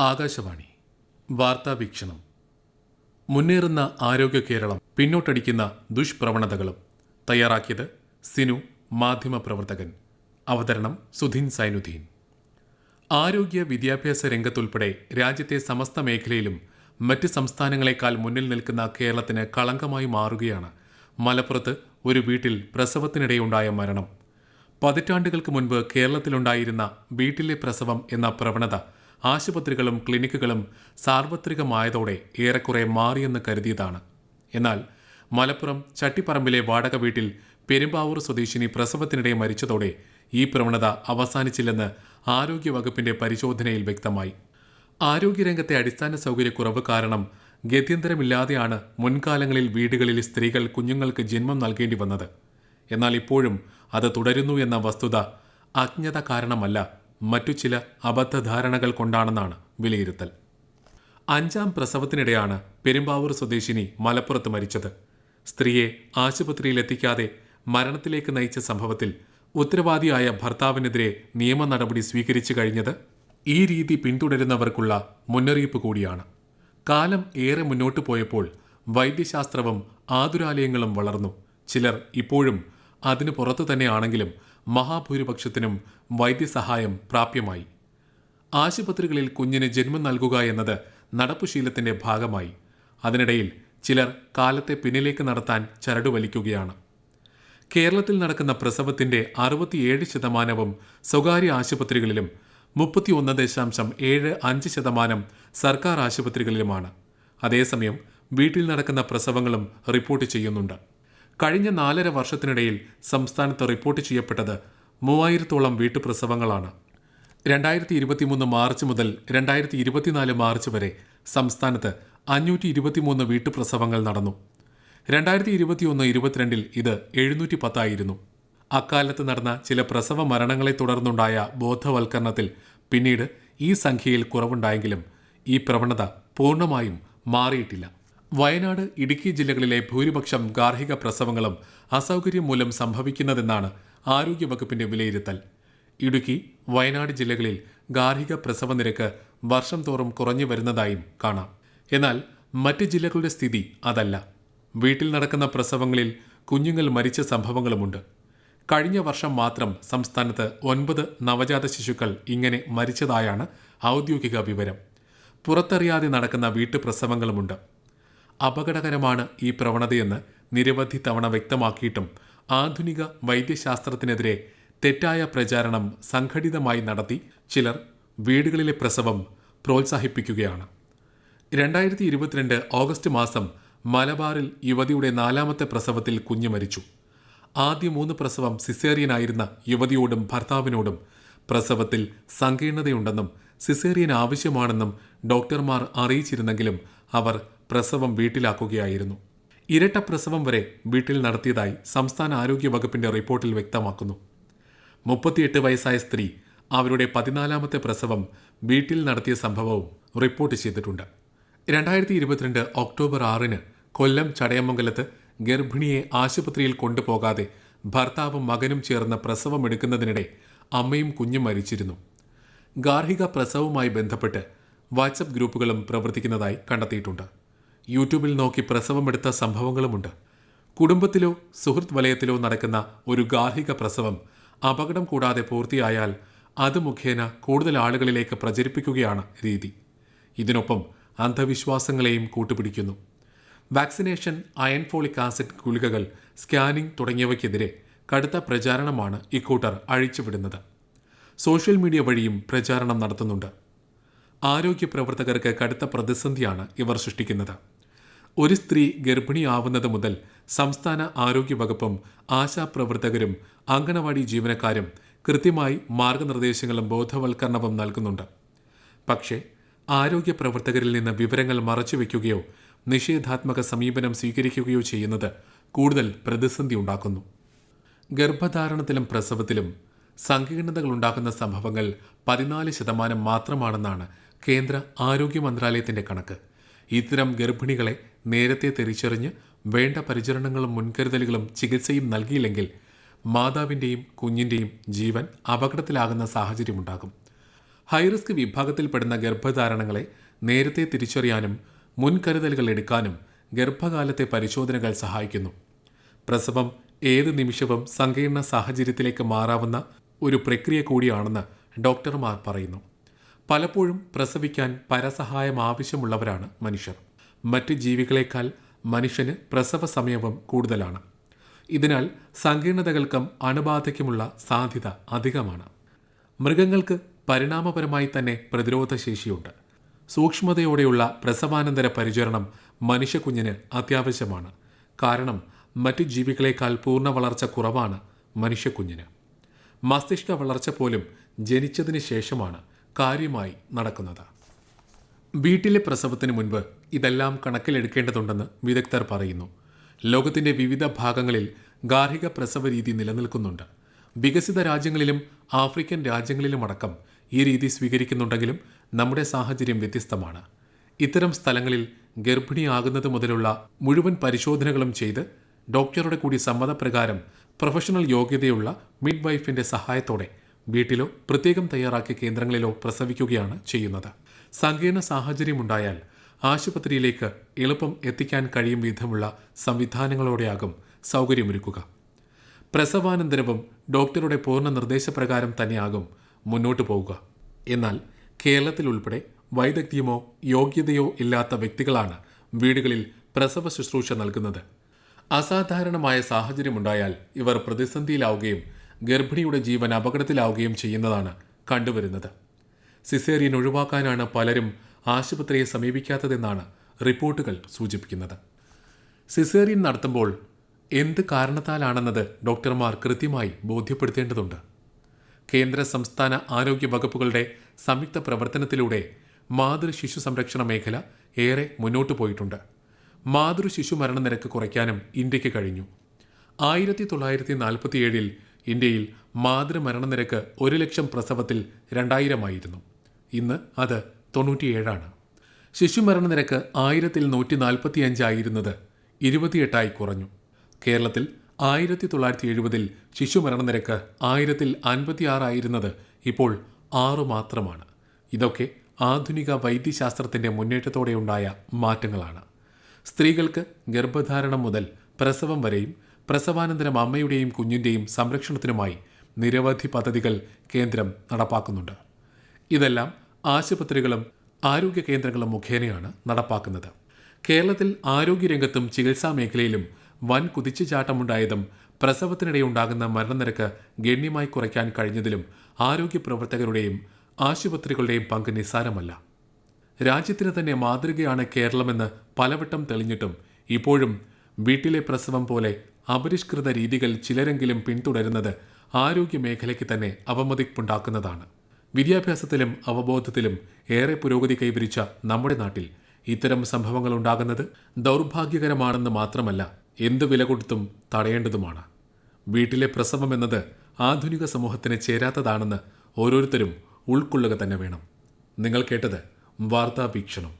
ആകാശവാണി. വാർത്താ വീക്ഷണം. മുന്നേറുന്ന ആരോഗ്യ കേരളം പിന്നോട്ടടിക്കുന്ന ദുഷ്പ്രവണതകളും. തയ്യാറാക്കിയത് സിനു മാധ്യമപ്രവർത്തകൻ അവതരണം സുധീൻ സൈനുദ്ദീൻ. ആരോഗ്യ വിദ്യാഭ്യാസ രംഗത്തുൾപ്പെടെ രാജ്യത്തെ സമസ്ത മേഖലയിലും മറ്റ് സംസ്ഥാനങ്ങളെക്കാൾ മുന്നിൽ നിൽക്കുന്ന കേരളത്തിന് കളങ്കമായി മാറുകയാണ് മലപ്പുറത്ത് ഒരു വീട്ടിൽ പ്രസവത്തിനിടെയുണ്ടായ മരണം. പതിറ്റാണ്ടുകൾക്ക് മുൻപ് കേരളത്തിലുണ്ടായിരുന്ന വീട്ടിലെ പ്രസവം എന്ന പ്രവണത ആശുപത്രികളും ക്ലിനിക്കുകളും സാർവത്രികമായതോടെ ഏറെക്കുറെ മാറിയെന്ന് കരുതിയതാണ്. എന്നാൽ മലപ്പുറം ചട്ടിപ്പറമ്പിലെ വാടക വീട്ടിൽ പെരുമ്പാവൂർ സ്വദേശിനി പ്രസവത്തിനിടെ മരിച്ചതോടെ ഈ പ്രവണത അവസാനിച്ചില്ലെന്ന് ആരോഗ്യവകുപ്പിന്റെ പരിശോധനയിൽ വ്യക്തമായി. ആരോഗ്യരംഗത്തെ അടിസ്ഥാന സൗകര്യക്കുറവ് കാരണം ഗത്യന്തരമില്ലാതെയാണ് മുൻകാലങ്ങളിൽ വീടുകളിൽ സ്ത്രീകൾ കുഞ്ഞുങ്ങൾക്ക് ജന്മം നൽകേണ്ടി വന്നത്. എന്നാൽ ഇപ്പോഴും അത് തുടരുന്നു എന്ന വസ്തുത അജ്ഞത കാരണമല്ല മറ്റു ചില അബദ്ധധാരണകൾ കൊണ്ടാണെന്നാണ് വിലയിരുത്തൽ. അഞ്ചാം പ്രസവത്തിനിടെയാണ് പെരുമ്പാവൂർ സ്വദേശിനി മലപ്പുറത്ത് മരിച്ചത്. സ്ത്രീയെ ആശുപത്രിയിലെത്തിക്കാതെ മരണത്തിലേക്ക് നയിച്ച സംഭവത്തിൽ ഉത്തരവാദിയായ ഭർത്താവിനെതിരെ നിയമ നടപടി സ്വീകരിച്ചു കഴിഞ്ഞത് ഈ രീതി പിന്തുടരുന്നവർക്കുള്ള മുന്നറിയിപ്പ് കൂടിയാണ്. കാലം ഏറെ മുന്നോട്ടു പോയപ്പോൾ വൈദ്യശാസ്ത്രവും ആതുരാലയങ്ങളും വളർന്നു. ചിലർ ഇപ്പോഴും അതിനു പുറത്തു തന്നെയാണെങ്കിലും മഹാഭൂരിപക്ഷത്തിനും വൈദ്യസഹായം പ്രാപ്യമായി. ആശുപത്രികളിൽ കുഞ്ഞിന് ജന്മം നൽകുക എന്നത് നടപ്പുശീലത്തിന്റെ ഭാഗമായി. അതിനിടയിൽ ചിലർ കാലത്തെ പിന്നിലേക്ക് നടത്താൻ ചരടുവലിക്കുകയാണ്. കേരളത്തിൽ നടക്കുന്ന പ്രസവത്തിന്റെ അറുപത്തിയേഴ് ശതമാനവും സ്വകാര്യ ആശുപത്രികളിലും മുപ്പത്തിയൊന്ന് ദശാംശം ഏഴ് അഞ്ച് ശതമാനം സർക്കാർ ആശുപത്രികളിലുമാണ്. അതേസമയം വീട്ടിൽ നടക്കുന്ന പ്രസവങ്ങളും റിപ്പോർട്ട് ചെയ്യുന്നുണ്ട്. കഴിഞ്ഞ നാലര വർഷത്തിനിടയിൽ സംസ്ഥാനത്ത് റിപ്പോർട്ട് ചെയ്യപ്പെട്ടത് മൂവായിരത്തോളം വീട്ടുപ്രസവങ്ങളാണ്. രണ്ടായിരത്തി ഇരുപത്തിമൂന്ന് മാർച്ച് മുതൽ രണ്ടായിരത്തി ഇരുപത്തിനാല് മാർച്ച് വരെ സംസ്ഥാനത്ത് അഞ്ഞൂറ്റി ഇരുപത്തിമൂന്ന് വീട്ടുപ്രസവങ്ങൾ നടന്നു. രണ്ടായിരത്തി ഇരുപത്തിയൊന്ന് ഇരുപത്തിരണ്ടിൽ ഇത് എഴുന്നൂറ്റി പത്തായിരുന്നു അക്കാലത്ത് നടന്ന ചില പ്രസവ മരണങ്ങളെ തുടർന്നുണ്ടായ ബോധവൽക്കരണത്തിൽ പിന്നീട് ഈ സംഖ്യയിൽ കുറവുണ്ടായെങ്കിലും ഈ പ്രവണത പൂർണമായും മാറിയിട്ടില്ല. വയനാട് ഇടുക്കി ജില്ലകളിലെ ഭൂരിപക്ഷം ഗാർഹിക പ്രസവങ്ങളും അസൗകര്യം മൂലം സംഭവിക്കുന്നതെന്നാണ് ആരോഗ്യവകുപ്പിന്റെ വിലയിരുത്തൽ. ഇടുക്കി വയനാട് ജില്ലകളിൽ ഗാർഹിക പ്രസവ നിരക്ക് വർഷം തോറും കുറഞ്ഞു വരുന്നതായും കാണാം. എന്നാൽ മറ്റ് ജില്ലകളുടെ സ്ഥിതി അതല്ല. വീട്ടിൽ നടക്കുന്ന പ്രസവങ്ങളിൽ കുഞ്ഞുങ്ങൾ മരിച്ച സംഭവങ്ങളുമുണ്ട്. കഴിഞ്ഞ വർഷം മാത്രം സംസ്ഥാനത്ത് ഒൻപത് നവജാത ശിശുക്കൾ ഇങ്ങനെ മരിച്ചതായാണ് ഔദ്യോഗിക വിവരം. പുറത്തറിയാതെ നടക്കുന്ന വീട്ടുപ്രസവങ്ങളുമുണ്ട്. അപകടകരമാണ് ഈ പ്രവണതയെന്ന് നിരവധി തവണ വ്യക്തമാക്കിയിട്ടും ആധുനിക വൈദ്യശാസ്ത്രത്തിനെതിരെ തെറ്റായ പ്രചാരണം സംഘടിതമായി നടത്തി ചിലർ വീടുകളിലെ പ്രസവം പ്രോത്സാഹിപ്പിക്കുകയാണ്. രണ്ടായിരത്തി ഇരുപത്തിരണ്ട് ഓഗസ്റ്റ് മാസം മലബാറിൽ യുവതിയുടെ നാലാമത്തെ പ്രസവത്തിൽ കുഞ്ഞ് മരിച്ചു. ആദ്യ മൂന്ന് പ്രസവം സിസേറിയനായിരുന്ന യുവതിയോടും ഭർത്താവിനോടും പ്രസവത്തിൽ സങ്കീർണതയുണ്ടെന്നും സിസേറിയൻ ആവശ്യമാണെന്നും ഡോക്ടർമാർ അറിയിച്ചിരുന്നെങ്കിലും അവർ പ്രസവം വീട്ടിലാക്കുകയായിരുന്നു. ഇരട്ട പ്രസവം വരെ വീട്ടിൽ നടത്തിയതായി സംസ്ഥാന ആരോഗ്യ വകുപ്പിന്റെ റിപ്പോർട്ടിൽ വ്യക്തമാക്കുന്നു. മുപ്പത്തിയെട്ട് വയസ്സായ സ്ത്രീ അവരുടെ പതിനാലാമത്തെ പ്രസവം വീട്ടിൽ നടത്തിയ സംഭവവും റിപ്പോർട്ട് ചെയ്തിട്ടുണ്ട്. രണ്ടായിരത്തി ഇരുപത്തിരണ്ട് ഒക്ടോബർ ആറിന് കൊല്ലം ചടയമംഗലത്ത് ഗർഭിണിയെ ആശുപത്രിയിൽ കൊണ്ടുപോകാതെ ഭർത്താവും മകനും ചേർന്ന് പ്രസവമെടുക്കുന്നതിനിടെ അമ്മയും കുഞ്ഞും മരിച്ചിരുന്നു. ഗാർഹിക പ്രസവവുമായി ബന്ധപ്പെട്ട് വാട്സപ്പ് ഗ്രൂപ്പുകളും പ്രവർത്തിക്കുന്നതായി കണ്ടെത്തിയിട്ടുണ്ട്. യൂട്യൂബിൽ നോക്കി പ്രസവമെടുത്ത സംഭവങ്ങളുമുണ്ട്. കുടുംബത്തിലോ സുഹൃത്ത് വലയത്തിലോ നടക്കുന്ന ഒരു ഗാർഹിക പ്രസവം അപകടം കൂടാതെ പൂർത്തിയായാൽ അത് മുഖേന കൂടുതൽ ആളുകളിലേക്ക് പ്രചരിപ്പിക്കുകയാണ് രീതി. ഇതിനൊപ്പം അന്ധവിശ്വാസങ്ങളെയും കൂട്ടുപിടിക്കുന്നു. വാക്സിനേഷൻ അയൺ ഫോളിക് ആസിഡ് ഗുളികകൾ സ്കാനിംഗ് തുടങ്ങിയവയ്ക്കെതിരെ കടുത്ത പ്രചാരണമാണ് ഇക്കൂട്ടർ അഴിച്ചുവിടുന്നത്. സോഷ്യൽ മീഡിയ വഴിയും പ്രചാരണം നടത്തുന്നുണ്ട്. ആരോഗ്യ പ്രവർത്തകർക്ക് കടുത്ത പ്രതിസന്ധിയാണ് ഇവർ സൃഷ്ടിക്കുന്നത്. ഒരു സ്ത്രീ ഗർഭിണിയാവുന്നത് മുതൽ സംസ്ഥാന ആരോഗ്യ വകുപ്പും ആശാപ്രവർത്തകരും അങ്കണവാടി ജീവനക്കാരും കൃത്യമായി മാർഗനിർദ്ദേശങ്ങളും ബോധവൽക്കരണവും നൽകുന്നുണ്ട്. പക്ഷേ ആരോഗ്യ പ്രവർത്തകരിൽ നിന്ന് വിവരങ്ങൾ മറച്ചുവെക്കുകയോ നിഷേധാത്മക സമീപനം സ്വീകരിക്കുകയോ ചെയ്യുന്നത് കൂടുതൽ പ്രതിസന്ധി ഉണ്ടാക്കുന്നു. ഗർഭധാരണത്തിലും പ്രസവത്തിലും സങ്കീർണതകൾ ഉണ്ടാക്കുന്ന സംഭവങ്ങൾ പതിനാല് ശതമാനം മാത്രമാണെന്നാണ് കേന്ദ്ര ആരോഗ്യ മന്ത്രാലയത്തിന്റെ കണക്ക്. ഇത്തരം ഗർഭിണികളെ നേരത്തെ തിരിച്ചറിഞ്ഞ് വേണ്ട പരിചരണങ്ങളും മുൻകരുതലുകളും ചികിത്സയും നൽകിയില്ലെങ്കിൽ മാതാവിന്റെയും കുഞ്ഞിന്റെയും ജീവൻ അപകടത്തിലാകുന്ന സാഹചര്യമുണ്ടാകും. ഹൈറിസ്ക് വിഭാഗത്തിൽപ്പെടുന്ന ഗർഭധാരണങ്ങളെ നേരത്തെ തിരിച്ചറിയാനും മുൻകരുതലുകൾ എടുക്കാനും ഗർഭകാലത്തെ പരിശോധനകൾ സഹായിക്കുന്നു. പ്രസവം ഏത് നിമിഷവും സങ്കീർണ സാഹചര്യത്തിലേക്ക് മാറാവുന്ന ഒരു പ്രക്രിയ കൂടിയാണെന്ന് ഡോക്ടർമാർ പറയുന്നു. പലപ്പോഴും പ്രസവിക്കാൻ പരസഹായം ആവശ്യമുള്ളവരാണ് മനുഷ്യർ. മറ്റ് ജീവികളെക്കാൾ മനുഷ്യന് പ്രസവ സമയവും കൂടുതലാണ്. ഇതിനാൽ സങ്കീർണതകൾക്കും അണുബാധയ്ക്കുമുള്ള സാധ്യത അധികമാണ്. മൃഗങ്ങൾക്ക് പരിണാമപരമായി തന്നെ പ്രതിരോധ ശേഷിയുണ്ട് സൂക്ഷ്മതയോടെയുള്ള പ്രസവാനന്തര പരിചരണം മനുഷ്യക്കുഞ്ഞിന് അത്യാവശ്യമാണ്. കാരണം മറ്റു ജീവികളേക്കാൾ പൂർണ വളർച്ച കുറവാണ് മനുഷ്യക്കുഞ്ഞിന് മസ്തിഷ്ക വളർച്ച പോലും ജനിച്ചതിന് ശേഷമാണ് കാര്യമായി നടക്കുന്നത്. വീട്ടിലെ പ്രസവത്തിന് മുൻപ് ഇതെല്ലാം കണക്കിലെടുക്കേണ്ടതുണ്ടെന്ന് വിദഗ്ധർ പറയുന്നു. ലോകത്തിന്റെ വിവിധ ഭാഗങ്ങളിൽ ഗാർഹിക പ്രസവ രീതി നിലനിൽക്കുന്നുണ്ട്. വികസിത രാജ്യങ്ങളിലും ആഫ്രിക്കൻ രാജ്യങ്ങളിലുമടക്കം ഈ രീതി സ്വീകരിക്കുന്നുണ്ടെങ്കിലും നമ്മുടെ സാഹചര്യം വ്യത്യസ്തമാണ്. ഇത്തരം സ്ഥലങ്ങളിൽ ഗർഭിണിയാകുന്നത് മുതലുള്ള മുഴുവൻ പരിശോധനകളും ചെയ്ത് ഡോക്ടറുടെ കൂടി സമ്മതപ്രകാരം പ്രൊഫഷണൽ യോഗ്യതയുള്ള മിഡ് വൈഫിന്റെ സഹായത്തോടെ വീട്ടിലോ പ്രത്യേകം തയ്യാറാക്കിയ കേന്ദ്രങ്ങളിലോ പ്രസവിക്കുകയാണ് ചെയ്യുന്നത്. സങ്കീർണ സാഹചര്യമുണ്ടായാൽ ആശുപത്രിയിലേക്ക് എളുപ്പം എത്തിക്കാൻ കഴിയും വിധമുള്ള സംവിധാനങ്ങളോടെയാകും സൗകര്യമൊരുക്കുക. പ്രസവാനന്തരവും ഡോക്ടറുടെ പൂർണ നിർദ്ദേശപ്രകാരം തന്നെയാകും മുന്നോട്ടു പോവുക. എന്നാൽ കേരളത്തിൽ ഉൾപ്പെടെ വൈദഗ്ധ്യമോ യോഗ്യതയോ ഇല്ലാത്ത വ്യക്തികളാണ് വീടുകളിൽ പ്രസവ ശുശ്രൂഷ നൽകുന്നത്. അസാധാരണമായ സാഹചര്യമുണ്ടായാൽ ഇവർ പ്രതിസന്ധിയിലാവുകയും ഗർഭിണിയുടെ ജീവൻ അപകടത്തിലാവുകയും ചെയ്യുന്നതാണ് കണ്ടുവരുന്നത്. സിസേറിയൻ ഒഴിവാക്കാനാണ് പലരും ആശുപത്രിയെ സമീപിക്കാത്തതെന്നാണ് റിപ്പോർട്ടുകൾ സൂചിപ്പിക്കുന്നത്. സിസേറിയൻ നടത്തുമ്പോൾ എന്ത് കാരണത്താലാണെന്നത് ഡോക്ടർമാർ കൃത്യമായി ബോധ്യപ്പെടുത്തേണ്ടതുണ്ട്. കേന്ദ്ര സംസ്ഥാന ആരോഗ്യ വകുപ്പുകളുടെ സംയുക്ത പ്രവർത്തനത്തിലൂടെ മാതൃ ശിശു സംരക്ഷണ മേഖല ഏറെ മുന്നോട്ടു പോയിട്ടുണ്ട്. മാതൃ ശിശു മരണനിരക്ക് കുറയ്ക്കാനും ഇന്ത്യയ്ക്ക് കഴിഞ്ഞു. ആയിരത്തി തൊള്ളായിരത്തി നാൽപ്പത്തിയേഴിൽ ഇന്ത്യയിൽ മാതൃ മരണനിരക്ക് ഒരു ലക്ഷം പ്രസവത്തിൽ രണ്ടായിരമായിരുന്നു. ഇന്ന് അത് തൊണ്ണൂറ്റിയേഴാണ്. ശിശുമരണനിരക്ക് ആയിരത്തിൽ നൂറ്റി നാൽപ്പത്തിയഞ്ചായിരുന്നത് ഇരുപത്തിയെട്ടായി കുറഞ്ഞു. കേരളത്തിൽ ആയിരത്തി തൊള്ളായിരത്തി എഴുപതിൽ ശിശുമരണനിരക്ക് ആയിരത്തിൽ അൻപത്തിയാറായിരുന്നത് ഇപ്പോൾ ആറു മാത്രമാണ്. ഇതൊക്കെ ആധുനിക വൈദ്യശാസ്ത്രത്തിന്റെ മുന്നേറ്റത്തോടെയുണ്ടായ മാറ്റങ്ങളാണ്. സ്ത്രീകൾക്ക് ഗർഭധാരണം മുതൽ പ്രസവം വരെയും പ്രസവാനന്തരം അമ്മയുടെയും കുഞ്ഞിന്റെയും സംരക്ഷണത്തിനുമായി നിരവധി പദ്ധതികൾ കേന്ദ്രം നടപ്പാക്കുന്നുണ്ട്. ഇതെല്ലാം ആശുപത്രികളും ആരോഗ്യ കേന്ദ്രങ്ങളും മുഖേനയാണ് നടപ്പാക്കുന്നത്. കേരളത്തിൽ ആരോഗ്യരംഗത്തും ചികിത്സാ മേഖലയിലും വൻ കുതിച്ചുചാട്ടമുണ്ടായതും പ്രസവത്തിനിടെയുണ്ടാകുന്ന മരണനിരക്ക് ഗണ്യമായി കുറയ്ക്കാൻ കഴിഞ്ഞതിലും ആരോഗ്യ പ്രവർത്തകരുടെയും ആശുപത്രികളുടെയും പങ്ക് നിസ്സാരമല്ല. രാജ്യത്തിന് തന്നെ മാതൃകയാണ് കേരളമെന്ന് പലവട്ടം തെളിഞ്ഞിട്ടും ഇപ്പോഴും വീട്ടിലെ പ്രസവം പോലെ അപരിഷ്കൃത രീതികൾ ചിലരെങ്കിലും പിന്തുടരുന്നത് ആരോഗ്യ മേഖലയ്ക്ക് തന്നെ അവമതിപ്പുണ്ടാക്കുന്നതാണ്. വിദ്യാഭ്യാസത്തിലും അവബോധത്തിലും ഏറെ പുരോഗതി കൈവരിച്ച നമ്മുടെ നാട്ടിൽ ഇത്തരം സംഭവങ്ങൾ ഉണ്ടാകുന്നത് ദൗർഭാഗ്യകരമാണെന്ന് മാത്രമല്ല എന്ത് വില കൊടുത്തും തടയേണ്ടതുമാണ്. വീട്ടിലെ പ്രസവം എന്നത് ആധുനിക സമൂഹത്തിന് ചേരാത്തതാണെന്ന് ഓരോരുത്തരും ഉൾക്കൊള്ളുക തന്നെ വേണം. നിങ്ങൾ കേട്ടത് വാർത്താ വീക്ഷണം.